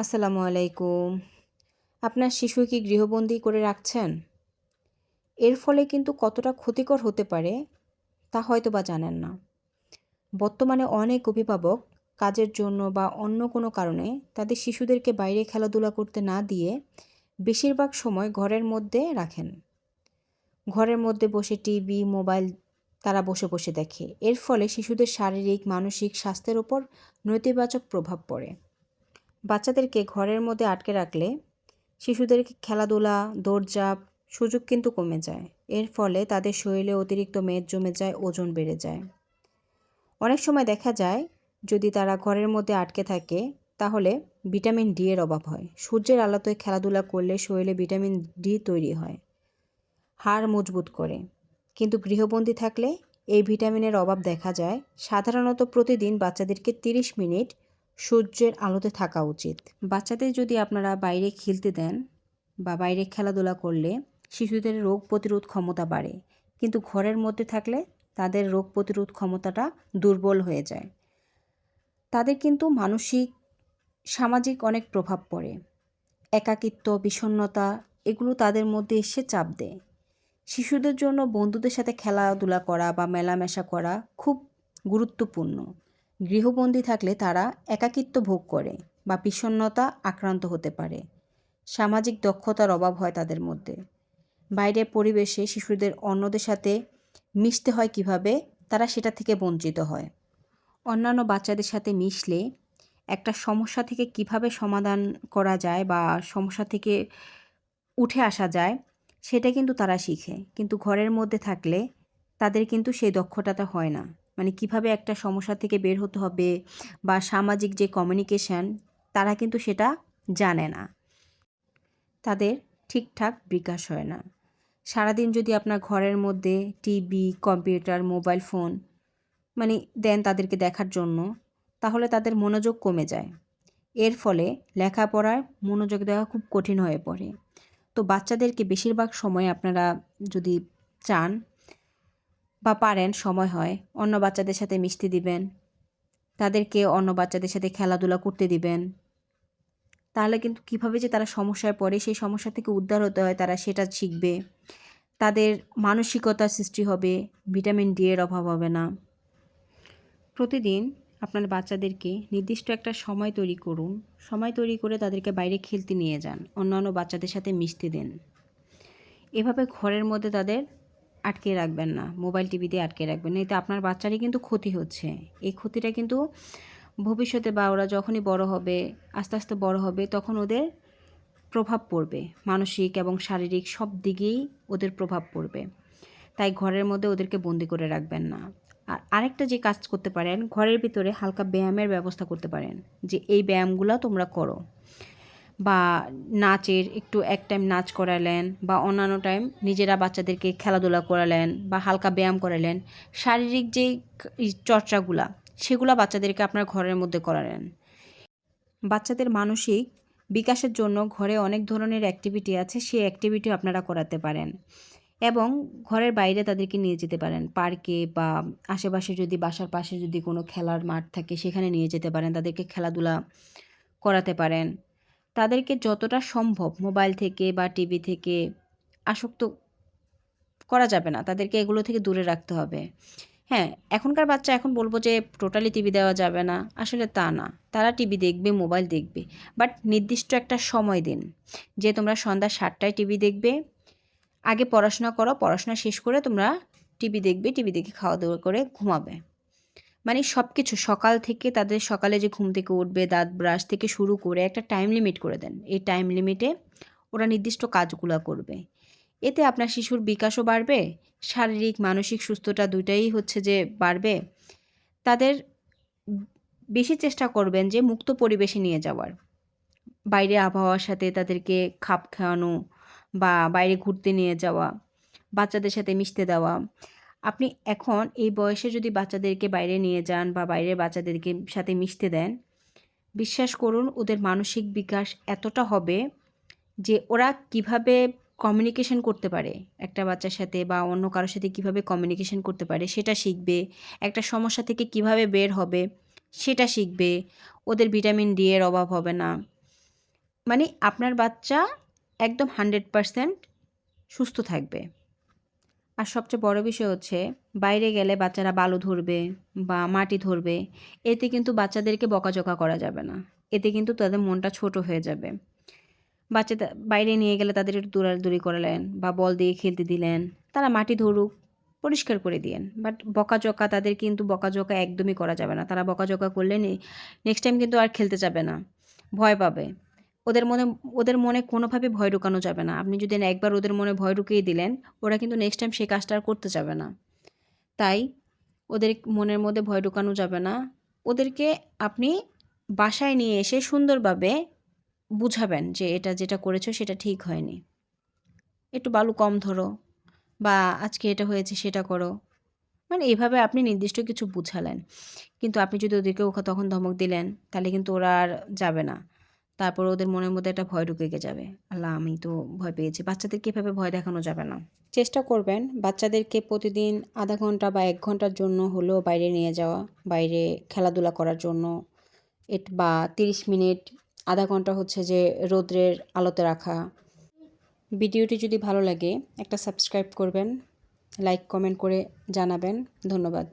আসসালামু আলাইকুম। আপনার শিশু কি গৃহবন্দী করে রাখছেন? এর ফলে কিন্তু কতটা ক্ষতিকর হতে পারে তা হয়তো বা জানেন না। বর্তমানে অনেক অভিভাবক কাজের জন্য বা অন্য কোনো কারণে তাদের শিশুদেরকে বাইরে খেলাধুলা করতে না দিয়ে বেশিরভাগ সময় ঘরের মধ্যে রাখেন। ঘরের মধ্যে বসে টিভি, মোবাইল তারা বসে বসে দেখে। এর ফলে শিশুদের শারীরিক, মানসিক স্বাস্থ্যের ওপর নেতিবাচক প্রভাব পড়ে। বাচ্চাদেরকে ঘরের মধ্যে আটকে রাখলে শিশুদেরকে খেলাধুলা, দৌড়ঝাঁপ সুযোগ কিন্তু কমে যায়। এর ফলে তাদের শরীরে অতিরিক্ত মেদ জমে যায়, ওজন বেড়ে যায়। অনেক সময় দেখা যায়, যদি তারা ঘরের মধ্যে আটকে থাকে, তাহলে ভিটামিন ডি এর অভাব হয়। সূর্যের আলোতে খেলাধুলা করলে শরীরে ভিটামিন ডি তৈরি হয়, হাড় মজবুত করে। কিন্তু গৃহবন্দী থাকলে এই ভিটামিনের অভাব দেখা যায়। সাধারণত প্রতিদিন বাচ্চাদেরকে তিরিশ মিনিট সূর্যের আলোতে থাকা উচিত। বাচ্চাদের যদি আপনারা বাইরে খেলতে দেন বা বাইরে খেলাধুলা করলে শিশুদের রোগ প্রতিরোধ ক্ষমতা বাড়ে। কিন্তু ঘরের মধ্যে থাকলে তাদের রোগ প্রতিরোধ ক্ষমতাটা দুর্বল হয়ে যায়। তাদের কিন্তু মানসিক, সামাজিক অনেক প্রভাব পড়ে। একাকিত্ব বিষণ্নতা এগুলো তাদের মধ্যে এসে চাপ দেয়। শিশুদের জন্য বন্ধুদের সাথে খেলাধুলা করা বা মেলামেশা করা খুব গুরুত্বপূর্ণ। গৃহবন্দী থাকলে তারা একাকিত্ব ভোগ করে বা বিষণ্নতা আক্রান্ত হতে পারে। সামাজিক দক্ষতার অভাব হয় তাদের মধ্যে। বাইরের পরিবেশে শিশুদের অন্যদের সাথে মিশতে হয় কীভাবে, তারা সেটা থেকে বঞ্চিত হয়। অন্যান্য বাচ্চাদের সাথে মিশলে একটা সমস্যা থেকে কীভাবে সমাধান করা যায় বা সমস্যা থেকে উঠে আসা যায়, সেটা কিন্তু তারা শিখে। কিন্তু ঘরের মধ্যে থাকলে তাদের কিন্তু সেই দক্ষতাটা হয় না। মানে কীভাবে একটা সমস্যা থেকে বের হতে হবে বা সামাজিক যে কমিউনিকেশান তারা কিন্তু সেটা জানে না। তাদের ঠিকঠাক বিকাশ হয় না। সারাদিন যদি আপনার ঘরের মধ্যে টিভি কম্পিউটার মোবাইল ফোন মানে দেন তাদেরকে দেখার জন্য, তাহলে তাদের মনোযোগ কমে যায়। এর ফলে লেখাপড়ায় মনোযোগ দেওয়া খুব কঠিন হয়ে পড়ে। তো বাচ্চাদেরকে বেশিরভাগ সময় আপনারা যদি চান বা পারেন, সময় হয়। অন্য বাচ্চাদের সাথে মিশতে দিবেন। তাদেরকে অন্য বাচ্চাদের সাথে খেলাধুলা করতে দিবেন। তাহলে কিন্তু কীভাবে যে তারা সমস্যায় পড়ে, সেই সমস্যা থেকে উদ্ধার হতে হয়, তারা সেটা শিখবে। তাদের মানসিকতার সৃষ্টি হবে, ভিটামিন ডি এর অভাব হবে না। প্রতিদিন আপনার বাচ্চাদেরকে নির্দিষ্ট একটা সময় তৈরি করুন। সময় তৈরি করে তাদেরকে বাইরে খেলতে নিয়ে যান, অন্যান্য বাচ্চাদের সাথে মিশতে দেন। এভাবে ঘরের মধ্যে তাদের আটকে রাখবেন না, মোবাইল টিভি দিয়ে আটকে রাখবেন না। এতে আপনার বাচ্চারই কিন্তু ক্ষতি হচ্ছে। এই ক্ষতিটা কিন্তু ভবিষ্যতে বা ওরা যখনই বড় হবে, আস্তে আস্তে বড় হবে, তখন ওদের প্রভাব পড়বে। মানসিক এবং শারীরিক সব দিকেই ওদের প্রভাব পড়বে। তাই ঘরের মধ্যে ওদেরকে বন্দি করে রাখবেন না। আর আরেকটা যে কাজ করতে পারেন, ঘরের ভিতরে হালকা ব্যায়ামের ব্যবস্থা করতে পারেন। যে এই ব্যায়ামগুলো তোমরা করো। বা নাচের একটু এক টাইম নাচ করালেন বা অন্যান্য টাইম নিজেরা বাচ্চাদেরকে খেলাধুলা করালেন বা হালকা ব্যায়াম করালেন, শারীরিক যে চর্চাগুলা, সেগুলো বাচ্চাদেরকে আপনার ঘরের মধ্যে করালেন। বাচ্চাদের মানসিক বিকাশের জন্য ঘরে অনেক ধরনের অ্যাক্টিভিটি আছে, সেই অ্যাক্টিভিটিও আপনারা করাতে পারেন। এবং ঘরের বাইরে তাদেরকে নিয়ে যেতে পারেন পার্কে বা আশেপাশে যদি বাসার পাশে যদি কোনো খেলার মাঠ থাকে, সেখানে নিয়ে যেতে পারেন, তাদেরকে খেলাধুলা করাতে পারেন। তাদেরকে যতটা সম্ভব মোবাইল থেকে বা টিভি থেকে আসক্ত করা যাবে না। তাদেরকে এগুলো থেকে দূরে রাখতে হবে। হ্যাঁ এখনকার বাচ্চা এখন বলব যে টোটালি টিভি দেওয়া যাবে না। আসলে তা না। তারা টিভি দেখবে, মোবাইল দেখবে। বাট নির্দিষ্ট একটা সময় দিন যে তোমরা সন্ধ্যা সাতটায় টিভি দেখবে। আগে পড়াশোনা করো, পড়াশোনা শেষ করে তোমরা টিভি দেখবে, টিভি দেখে খাওয়া দাওয়া করে ঘুমাবে। মানে সব কিছু সকাল থেকে তাদের সকালে যে ঘুম থেকে উঠবে, দাঁত ব্রাশ থেকে শুরু করে একটা টাইম লিমিট করে দেন। এই টাইম লিমিটে ওরা নির্দিষ্ট কাজগুলো করবে। এতে আপনার শিশুর বিকাশও বাড়বে, শারীরিক, মানসিক সুস্থতা দুইটাই হচ্ছে যে বাড়বে। তাদের বেশি চেষ্টা করবেন যে মুক্ত পরিবেশে নিয়ে যাওয়ার। বাইরে আবহাওয়ার সাথে তাদেরকে খাপ খাওয়ানো বা বাইরে ঘুরতে নিয়ে যাওয়া, বাচ্চাদের সাথে মিশতে দেওয়া। আপনি এখন এই বয়সে যদি বাচ্চাদেরকে বাইরে নিয়ে যান বা বাইরের বাচ্চাদেরকে সাথে মিশতে দেন, বিশ্বাস করুন ওদের মানসিক বিকাশ এতটা হবে যে ওরা কীভাবে কমিউনিকেশন করতে পারে একটা বাচ্চার সাথে বা অন্য কারোর সাথে কীভাবে কমিউনিকেশন করতে পারে সেটা শিখবে, একটা সমস্যা থেকে কীভাবে বের হবে সেটা শিখবে, ওদের ভিটামিন ডি এর অভাব হবে না। মানে আপনার বাচ্চা একদম হান্ড্রেড পারসেন্ট সুস্থ থাকবে। আর সবচেয়ে বড় বিষয় হচ্ছে, বাইরে গেলে বাচ্চারা বালু ধরবে বা মাটি ধরবে, এতে কিন্তু বাচ্চাদেরকে বকাঝকা করা যাবে না। এতে কিন্তু তাদের মনটা ছোট হয়ে যাবে। বাচ্চা বাইরে নিয়ে গেলে তাদের একটু দৌড়াদৌড়ি করালেন বা বল দিয়ে খেলতে দিলেন, তারা মাটি ধরুক, পরিষ্কার করে দিয়েন। বাট বকাঝকা তাদের কিন্তু বকাঝকা একদমই করা যাবে না। তারা বকাঝকা করলে নেক্সট টাইম কিন্তু আর খেলতে যাবে না। ভয় পাবে। ওদের মনে ওদের মনে কোনোভাবে ভয় ঢুকানো যাবে না। আপনি যদি একবার ওদের মনে ভয় ঢুকিয়ে দিলেন, ওরা কিন্তু নেক্সট টাইম সেই কাজটা আর করতে যাবে না। তাই ওদের মনের মধ্যে ভয় ঢুকানো যাবে না। ওদেরকে আপনি বাসায় নিয়ে এসে সুন্দরভাবে বুঝাবেন যে এটা যেটা করেছ সেটা ঠিক হয়নি। একটু বালু কম ধরো বা আজকে এটা হয়েছে সেটা করো। মানে এভাবে আপনি নির্দিষ্ট কিছু বুঝালেন। কিন্তু আপনি যদি ওদেরকে তখন ধমক দিলেন, তাহলে কিন্তু ওরা আর যাবে না। তারপর ওদের মনের মধ্যে একটা ভয় ঢুকে যাবে। আল্লাহ, আমি তো ভয় পেয়েছি। বাচ্চাদেরকে এভাবে ভয় দেখানো যাবে না। চেষ্টা করবেন বাচ্চাদেরকে প্রতিদিন আধা ঘণ্টা বা এক ঘণ্টার জন্য হলেও বাইরে নিয়ে যাওয়া, বাইরে খেলাধুলা করার জন্য। এট, বা তিরিশ মিনিট, আধা ঘণ্টা হচ্ছে যে রোদ্রের আলোতে রাখা। ভিডিওটি যদি ভালো লাগে, একটা সাবস্ক্রাইব করবেন, লাইক, কমেন্ট করে জানাবেন। ধন্যবাদ।